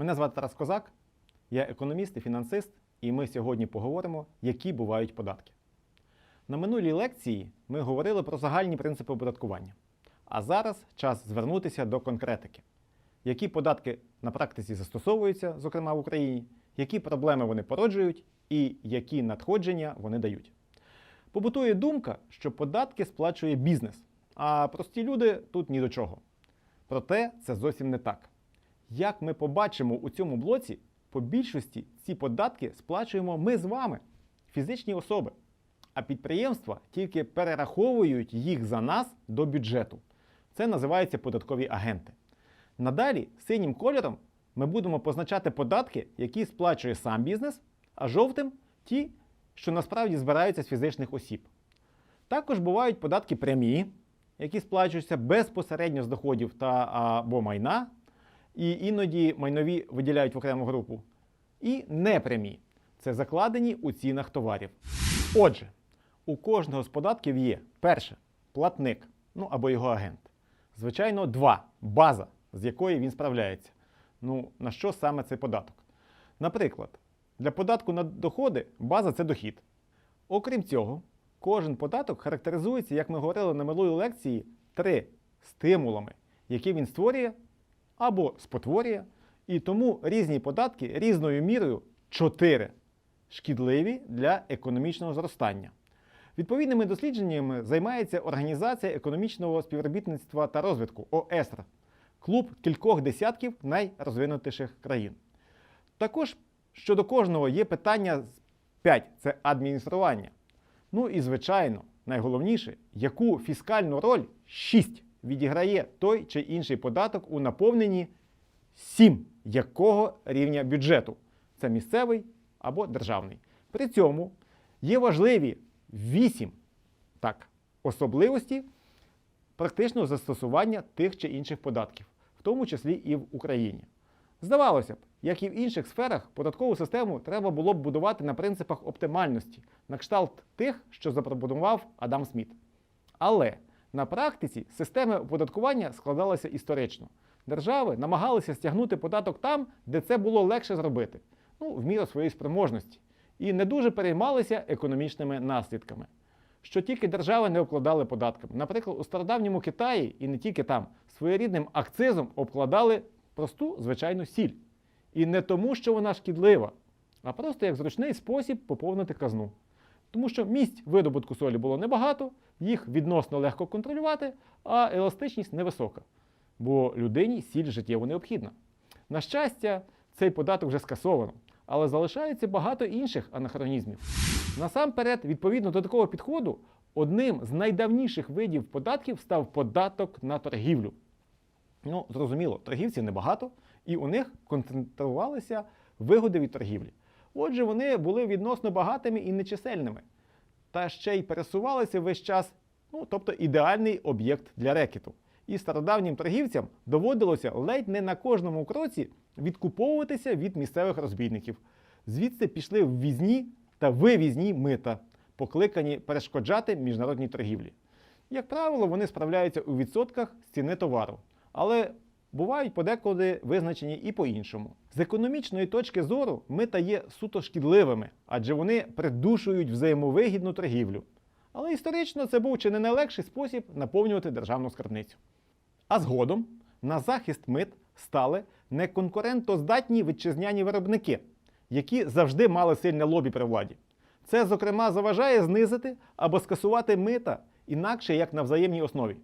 Мене звати Тарас Козак, я економіст і фінансист, і ми сьогодні поговоримо, які бувають податки. На минулій лекції ми говорили про загальні принципи оподаткування. А зараз час звернутися до конкретики. Які податки на практиці застосовуються, зокрема в Україні, які проблеми вони породжують і які надходження вони дають. Побутує думка, що податки сплачує бізнес, а прості люди тут ні до чого. Проте це зовсім не так. Як ми побачимо у цьому блоці, по більшості ці податки сплачуємо ми з вами, фізичні особи. А підприємства тільки перераховують їх за нас до бюджету. Це називається податкові агенти. Надалі синім кольором ми будемо позначати податки, які сплачує сам бізнес, а жовтим ті, що насправді збираються з фізичних осіб. Також бувають податки прямі, які сплачуються безпосередньо з доходів та або майна, і іноді майнові виділяють в окрему групу. І непрямі це закладені у цінах товарів. Отже, у кожного з податків є перше платник, ну або його агент. Звичайно, два база, з якої він справляється. Ну, на що саме цей податок? Наприклад, для податку на доходи база це дохід. Окрім цього, кожен податок характеризується, як ми говорили на минулій лекції, три стимулами, які він створює або спотворює. І тому різні податки різною мірою чотири шкідливі для економічного зростання. Відповідними дослідженнями займається Організація економічного співробітництва та розвитку ОЕСР, клуб кількох десятків найрозвинутіших країн. Також щодо кожного є питання 5 це адміністрування. Ну і звичайно, найголовніше, яку фіскальну роль 6 відіграє той чи інший податок у наповненні 7 якого рівня бюджету. Це місцевий або державний. При цьому є важливі 8 так, особливості практичного застосування тих чи інших податків, в тому числі і в Україні. Здавалося б, як і в інших сферах, податкову систему треба було б будувати на принципах оптимальності, на кшталт тих, що запропонував Адам Сміт. Але на практиці системи оподаткування складалися історично. Держави намагалися стягнути податок там, де це було легше зробити, ну, в міру своєї спроможності, і не дуже переймалися економічними наслідками. Що тільки держави не обкладали податками. Наприклад, у стародавньому Китаї і не тільки там своєрідним акцизом обкладали просту звичайну сіль. І не тому, що вона шкідлива, а просто як зручний спосіб поповнити казну. Тому що місць видобутку солі було небагато, їх відносно легко контролювати, а еластичність невисока. Бо людині сіль життєво необхідна. На щастя, цей податок вже скасовано, але залишається багато інших анахронізмів. Насамперед, відповідно до такого підходу, одним з найдавніших видів податків став податок на торгівлю. Ну, зрозуміло, торгівців небагато, і у них концентрувалися вигоди від торгівлі. Отже, вони були відносно багатими і нечисельними, та ще й пересувалися весь час, ну, тобто ідеальний об'єкт для рекету. І стародавнім торгівцям доводилося ледь не на кожному кроці відкуповуватися від місцевих розбійників. Звідси пішли ввізні та вивізні мита, покликані перешкоджати міжнародній торгівлі. Як правило, вони справляються у відсотках з ціни товару, але бувають подекуди визначені і по-іншому. З економічної точки зору мита є суто шкідливими, адже вони придушують взаємовигідну торгівлю. Але історично це був чи не найлегший спосіб наповнювати державну скарбницю. А згодом на захист мит стали неконкурентоздатні вітчизняні виробники, які завжди мали сильне лобі при владі. Це, зокрема, заважає знизити або скасувати мита інакше як на взаємній основі.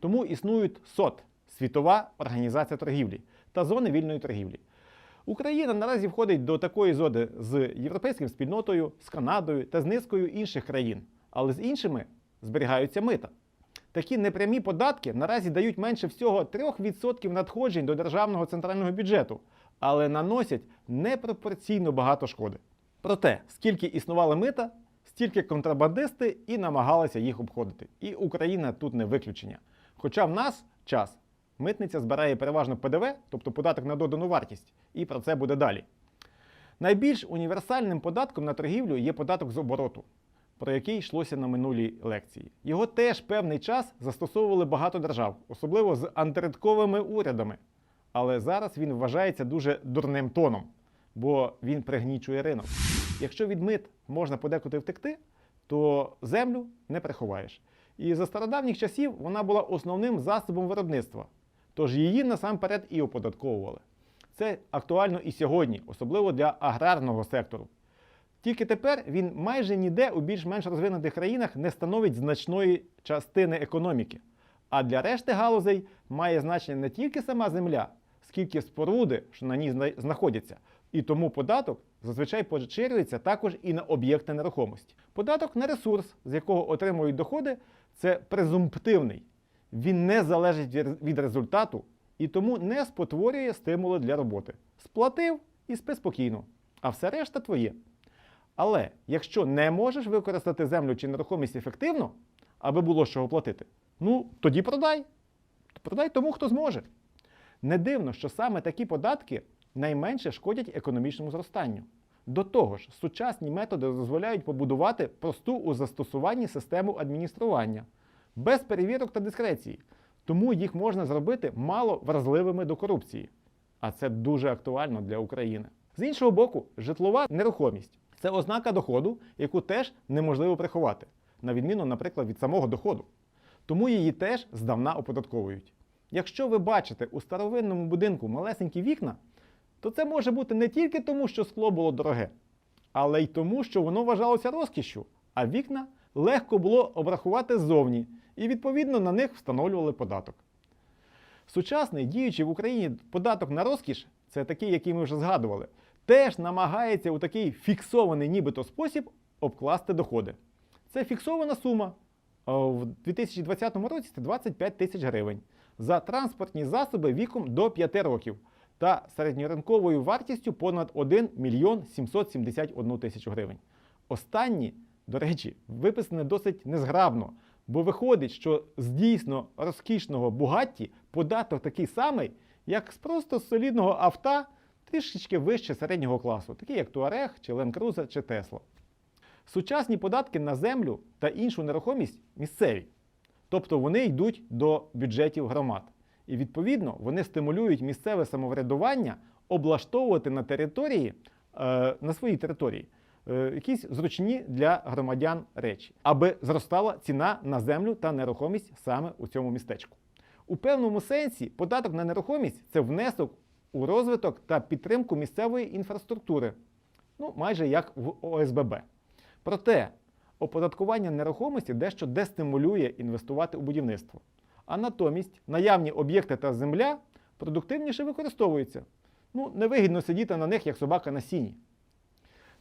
Тому існують СОТ Світова організація торгівлі та зони вільної торгівлі. Україна наразі входить до такої зони з європейським спільнотою, з Канадою та з низкою інших країн, але з іншими зберігаються мита. Такі непрямі податки наразі дають менше всього 3% надходжень до державного центрального бюджету, але наносять непропорційно багато шкоди. Проте, скільки існували мита, стільки контрабандисти і намагалися їх обходити. І Україна тут не виключення. Хоча в нас час митниця збирає переважно ПДВ, тобто податок на додану вартість, і про це буде далі. Найбільш універсальним податком на торгівлю є податок з обороту, про який йшлося на минулій лекції. Його теж певний час застосовували багато держав, особливо з антирядковими урядами. Але зараз він вважається дуже дурним тоном, бо він пригнічує ринок. Якщо від мит можна подекуди втекти, то землю не приховаєш. І за стародавніх часів вона була основним засобом виробництва, тож її насамперед і оподатковували. Це актуально і сьогодні, особливо для аграрного сектору. Тільки тепер він майже ніде у більш-менш розвинутих країнах не становить значної частини економіки. А для решти галузей має значення не тільки сама земля, скільки споруди, що на ній знаходяться. І тому податок зазвичай поширюється також і на об'єкти нерухомості. Податок на ресурс, з якого отримують доходи, це презумптивний. Він не залежить від- результату і тому не спотворює стимули для роботи. Сплатив і спи спокійно, а все решта твоє. Але якщо не можеш використати землю чи нерухомість ефективно, аби було чого платити, ну тоді продай. Продай тому, хто зможе. Не дивно, що саме такі податки найменше шкодять економічному зростанню. До того ж, сучасні методи дозволяють побудувати просту у застосуванні систему адміністрування без перевірок та дискреції, тому їх можна зробити мало вразливими до корупції. А це дуже актуально для України. З іншого боку, житлова нерухомість це ознака доходу, яку теж неможливо приховати, на відміну, наприклад, від самого доходу. Тому її теж здавна оподатковують. Якщо ви бачите у старовинному будинку малесенькі вікна, то це може бути не тільки тому, що скло було дороге, але й тому, що воно вважалося розкішшю, а вікна легко було обрахувати ззовні, і відповідно на них встановлювали податок. Сучасний діючий в Україні податок на розкіш, це такий, який ми вже згадували, теж намагається у такий фіксований нібито спосіб обкласти доходи. Це фіксована сума. В 2020 році це 25 тисяч гривень за транспортні засоби віком до 5 років та середньоринковою вартістю понад 1 мільйон 771 тисячу гривень. Останні, до речі, виписане досить незграбно, бо виходить, що з дійсно розкішного Бугатті податок такий самий, як з просто солідного авто трішечки вище середнього класу, такі як Туарег, чи Land чи Tesla. Сучасні податки на землю та іншу нерухомість місцеві. Тобто вони йдуть до бюджетів громад. І відповідно вони стимулюють місцеве самоврядування облаштовувати на території, е, на своїй території якісь зручні для громадян речі, аби зростала ціна на землю та нерухомість саме у цьому містечку. У певному сенсі податок на нерухомість це внесок у розвиток та підтримку місцевої інфраструктури, ну майже як в ОСББ. Проте оподаткування нерухомості дещо дестимулює інвестувати у будівництво. А натомість наявні об'єкти та земля продуктивніше використовуються. Ну, невигідно сидіти на них, як собака на сіні.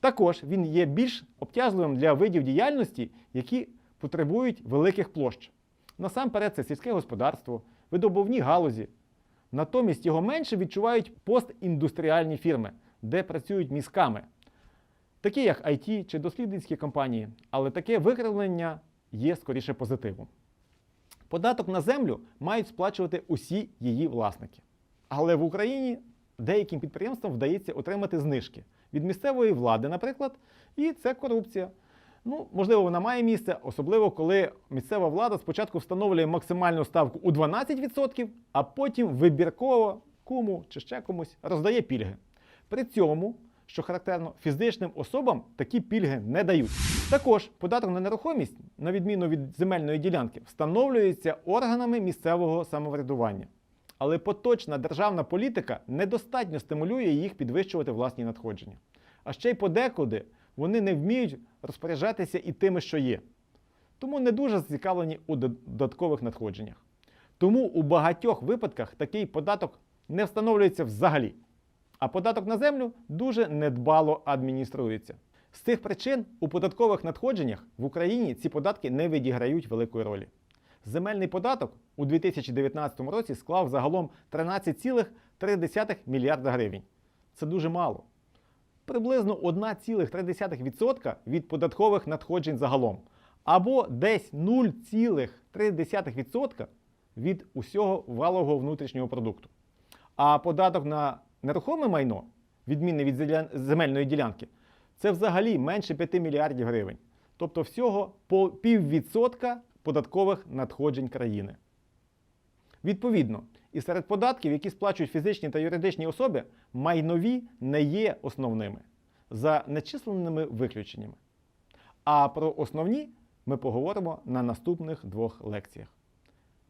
Також він є більш обтяжливим для видів діяльності, які потребують великих площ. Насамперед, це сільське господарство, видобувні галузі. Натомість його менше відчувають постіндустріальні фірми, де працюють мізками, такі як IT чи дослідницькі компанії, але таке викривлення є скоріше позитивом. Податок на землю мають сплачувати усі її власники. Але в Україні деяким підприємствам вдається отримати знижки від місцевої влади, наприклад, і це корупція. Ну, можливо, вона має місце, особливо коли місцева влада спочатку встановлює максимальну ставку у 12%, а потім вибірково кому чи ще комусь роздає пільги. При цьому, що характерно, фізичним особам такі пільги не дають. Також податок на нерухомість, на відміну від земельної ділянки, встановлюється органами місцевого самоврядування. Але поточна державна політика недостатньо стимулює їх підвищувати власні надходження. А ще й подекуди вони не вміють розпоряджатися і тими, що є. Тому не дуже зацікавлені у додаткових надходженнях. Тому у багатьох випадках такий податок не встановлюється взагалі. А податок на землю дуже недбало адмініструється. З цих причин у податкових надходженнях в Україні ці податки не відіграють великої ролі. Земельний податок у 2019 році склав загалом 13,3 мільярда гривень. Це дуже мало. Приблизно 1,3% від податкових надходжень загалом, або десь 0,3% від усього валового внутрішнього продукту. А податок на нерухоме майно, відмінне від земельної ділянки, це взагалі менше 5 мільярдів гривень. Тобто всього по піввідсотка податкових надходжень країни. Відповідно, і серед податків, які сплачують фізичні та юридичні особи, майнові не є основними за нечисленими виключеннями. А про основні ми поговоримо на наступних двох лекціях.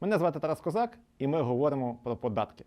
Мене звати Тарас Козак, і ми говоримо про податки.